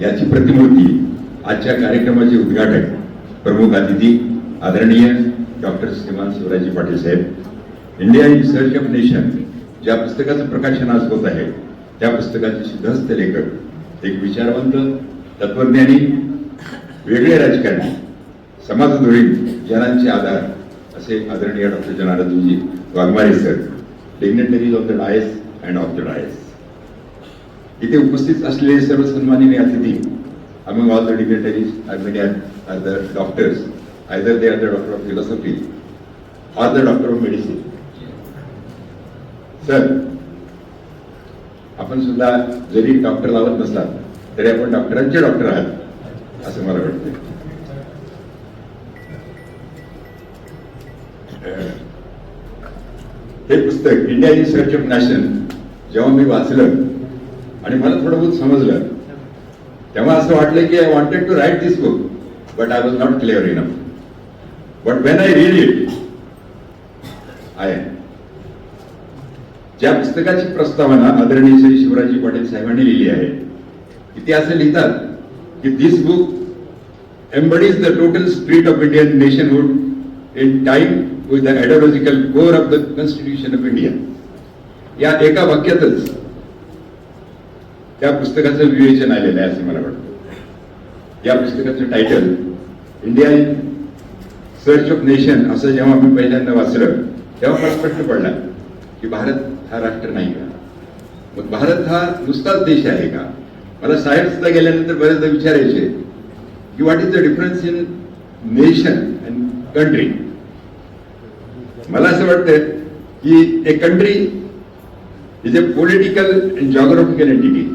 याची प्रतिमूर्ती आजच्या कार्यक्रमाचे उद्घाटक प्रमुख अतिथी आदरणीय डॉक्टर श्रीमान शिवराजी पाटील साहेब India in search of nation ज्या पुस्तकाचं प्रकाशन आज होत आहे त्या पुस्तकाचे सिद्धस्त लेखक एक विचारवंत तत्वज्ञानी वेगळे राजकारणी समाजधुरी जनांचे आधार असे आदरणीय doctor Janardanji Waghmare sir dignitaries of the dais and of the dais इथे उपस्थित असलेले सर्व सन्माननीय अतिथी among all the dignitaries I mean at the doctors either they are the doctor of philosophy or the doctor of medicine sir आपण सुद्धा जरी doctor लावत नसला तरी आपण डॉक्टरांचे डॉक्टर आहात असं मला वाटतं हे पुस्तक India in search of nation जेव्हा मी वाचलं आणि मला थोडं बहुत समजलं. तेव्हा असं वाटलं की I wanted to write this book but I was not clear enough but when I read it I ज्या पुस्तकाची प्रस्तावना आदरणीय श्री शिवराजी पाटील साहेबांनी लिहिली आहे की ते असे लिहितात की this book embodies the total spirit of Indian nationhood in time with the ideological core of the constitution of India या एका वाक्यातच त्या पुस्तकाचं विवेचन आलेलं आहे असं मला वाटतं. या पुस्तकाचं title India in search of nation असं जेव्हा मी पहिल्यांदा वाचलं तेव्हा मला स्पष्ट पडला की भारत हा राष्ट्र नाही का? मग भारत हा नुसताच देश आहे का? मला सायन्सला गेल्यानंतर बरेचदा विचारायचे की what is the difference in nation and country मला असं वाटतं की a country is a political and geographical entity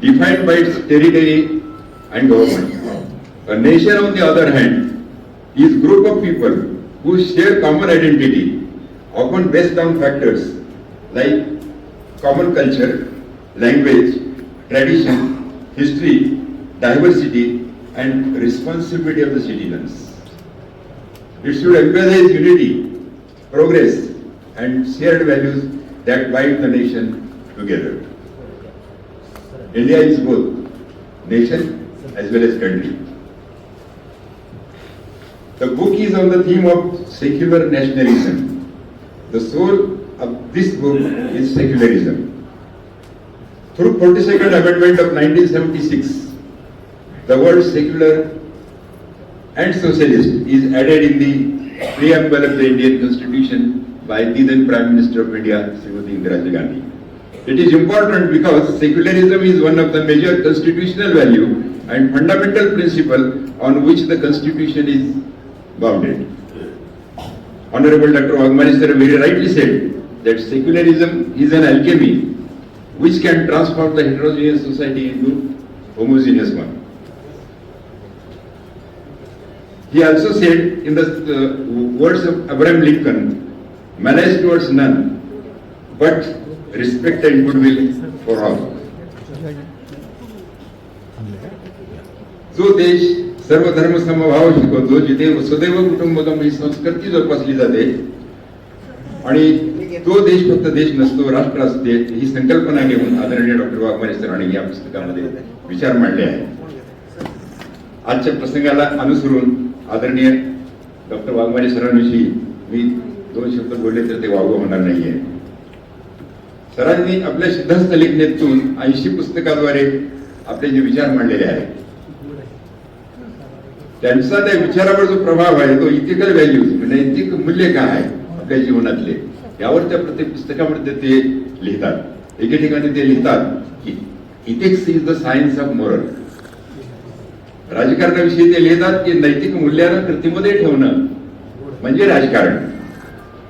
defined by its territory and government. A nation, on the other hand, is group of people who share common identity, often based on factors like common culture, language, tradition, history, diversity, and responsibility of the citizens. It should emphasize unity, progress, and shared values that bind the nation together. India is both nation as well as country. The book is on the theme of secular nationalism. The soul of this book is secularism. Through 42nd Amendment of 1976, the word secular and socialist is added in the preamble of the Indian Constitution by the then Prime Minister of India, Srimati Indira Gandhi. It is important because secularism is one of the major constitutional value and fundamental principle on which the constitution is bounded. Honorable Dr. Wagmani sir very rightly said that secularism is an alchemy which can transform the heterogeneous society into homogeneous one. He also said in the uh, words of Abraham Lincoln, malice towards none, but respect and goodwill for all. जो देश सर्व धर्म समभाव शिकवतो जिथे वसुदैव कुटुंबकम ही संस्कृती जोपासली जाते आणि तो देश फक्त देश नसतो राष्ट्र असते ही संकल्पना घेऊन आदरणीय डॉक्टर वाघमारे सरांनी या पुस्तकामध्ये विचार मांडले आहे आजच्या प्रसंगाला अनुसरून आदरणीय डॉक्टर वाघमारे सरांविषयी मी दोन शब्द बोलले तर ते वावगं होणार नाहीये सरांनी आपल्या सिद्धांत लेखनेतून ऐंशी पुस्तकाद्वारे आपले जे विचार मांडलेले आहेत त्यांचा त्या विचारावर जो प्रभाव आहे तो इथिकल व्हॅल्यूज म्हणजे नैतिक मूल्य काय आहे आपल्या जीवनातले यावर त्या प्रत्येक पुस्तकामध्ये ते लिहितात. एके ठिकाणी ते लिहितात की ethics is the science of moral राजकारणाविषयी ते लिहितात की नैतिक मूल्यानं कृतीमध्ये ठेवणं म्हणजे राजकारण.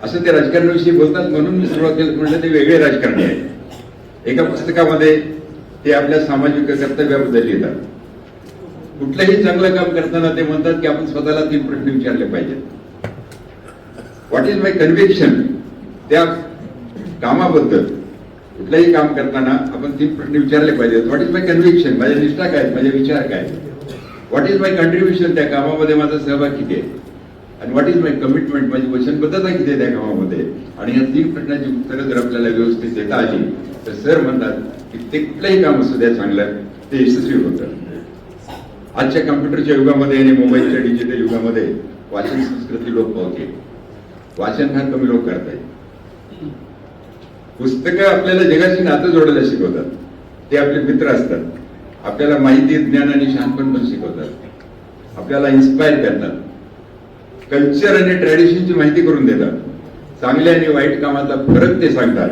असं ते राजकारणाविषयी बोलतात म्हणून मी सुरुवात केलं. म्हटलं ते वेगळे राजकारणी आहे एका पुस्तकामध्ये ते आपल्या सामाजिक कर्तव्याबद्दल लिहितात. कुठलंही चांगलं काम करताना ते म्हणतात की आपण स्वतःला तीन प्रश्न विचारले पाहिजेत. व्हॉट इज माय कन्व्हिक्शन त्या कामाबद्दल. कुठलंही काम करताना आपण तीन प्रश्न विचारले पाहिजेत. व्हॉट इज माय कन्व्हिक्शन माझ्या निष्ठा काय? माझे विचार काय? व्हॉट इज माय कंट्रीब्युशन त्या कामामध्ये माझा सहभाग किती आहे? आणि व्हॉट इज माय कमिटमेंट माझी वचनबद्धता किती आहे त्या कामामध्ये आणि या तीन प्रश्नाची उत्तरं जर आपल्याला व्यवस्थित देता आली तर सर म्हणतात की ते कुठलंही काम असू द्या चांगलं ते यशस्वी होतं. आजच्या कम्प्युटरच्या युगामध्ये आणि मोबाईलच्या डिजिटल युगामध्ये वाचन संस्कृती लोक पावते. वाचन फार कमी लोक करतायत. पुस्तकं आपल्याला जगाशी नातं जोडायला शिकवतात. ते आपले मित्र असतात. आपल्याला माहिती ज्ञान आणि शहाणपण पण शिकवतात. आपल्याला इन्स्पायर करतात. कल्चर आणि ट्रॅडिशनची माहिती करून देतात. चांगल्या आणि वाईट कामाचा फरक ते सांगतात.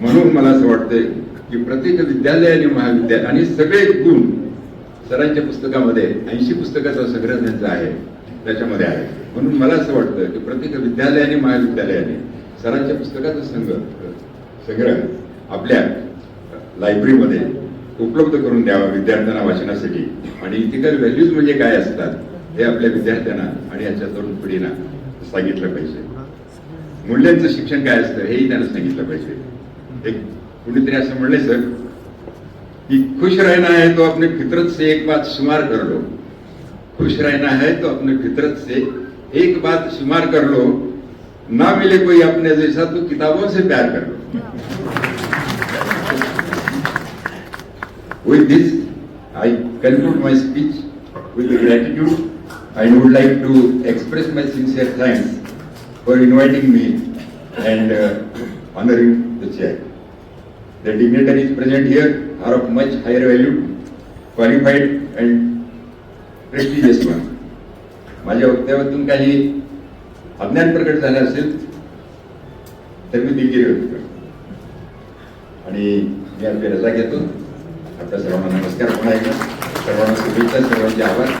म्हणून मला असं वाटतंय की प्रत्येक विद्यालय आणि महाविद्यालय आणि सगळे गुण सरांच्या पुस्तकामध्ये ऐंशी पुस्तकाचा संग्रह त्यांचा आहे त्याच्यामध्ये आहे. म्हणून मला असं वाटतं की प्रत्येक विद्यालय आणि महाविद्यालयाने सरांच्या पुस्तकाचा संघ संग्रह आपल्या लायब्ररीमध्ये उपलब्ध करून द्यावा विद्यार्थ्यांना वाचनासाठी. आणि इथिकल व्हॅल्यूज म्हणजे काय असतात? हे आपल्या विद्यार्थ्यांना आणि याच्या तरुण पिढीला सांगितलं पाहिजे. मूल्यांचं शिक्षण काय असतं हेही त्यांना सांगितलं पाहिजे. एक कुणीतरी असं म्हणले सर कि खुश रहना है तो अपने फितरत से एक बात शुमार कर लो खुश रहना है तो अपने फितरत से एक बात शुमार कर लो ना मिले कोई अपने जैसा तो किताबों से प्यार कर low with this I conclude my speech with gratitude. I would like to express my sincere thanks for inviting me and uh, honoring the chair. The dignitaries present here are of much higher value, qualified and prestigious one. माझ्या वक्तव्यातून काही अज्ञान प्रकट झालं असेल तर मी दिलगिरी व्यक्त करतो आणि मी आपली रजा घेतो आपल्या सर्वांना नमस्कार पुन्हा एकदा सर्वांना शुभेच्छा सर्वांचे आभार